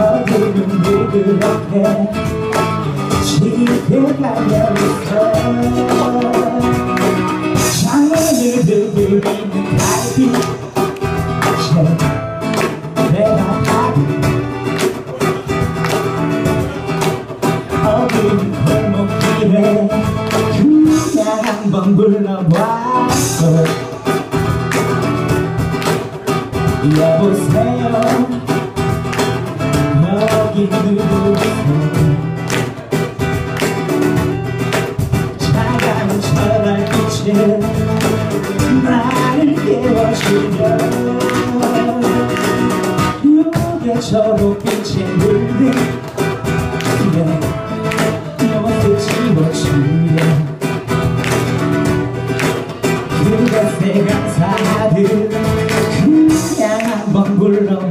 어디는 누그럽게 집에 가려 있어 창문을 두드리는 골목길에 그냥 한번 불러봤어 여보세요 요게 초록빛에 물든 너무 지워주려 그것에 감사하듯 그냥 한번 불러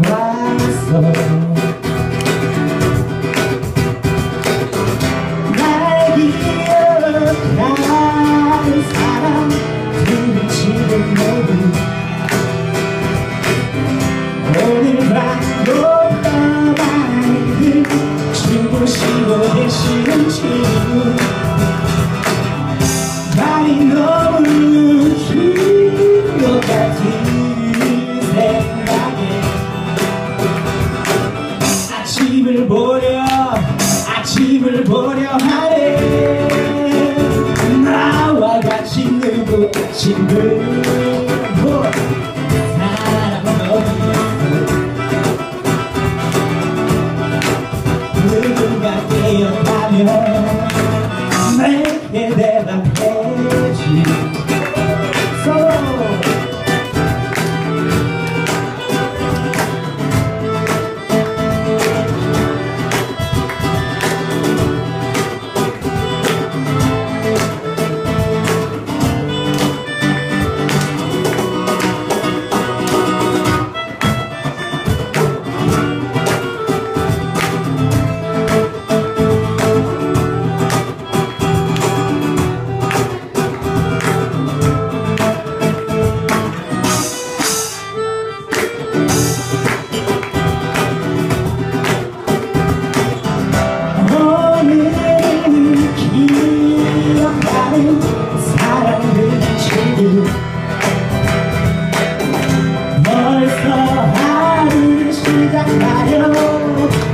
시작하여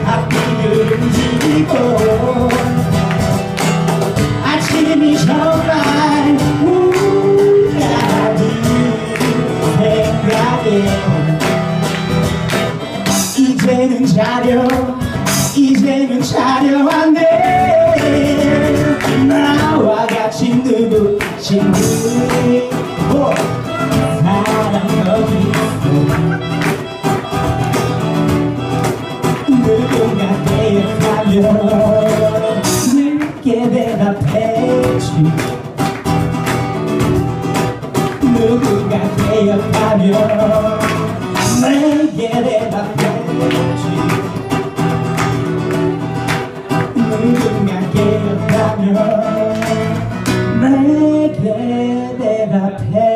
앞뒤를 움직이고 아침이 정말 우울하는 생각에 이제는 자려 이제는 자려 안돼 나와 같이 누구 친구 늦게 대답해지 누군가 깨어가면 내게 대답해지 누군가 깨어가면 내게 대답해 주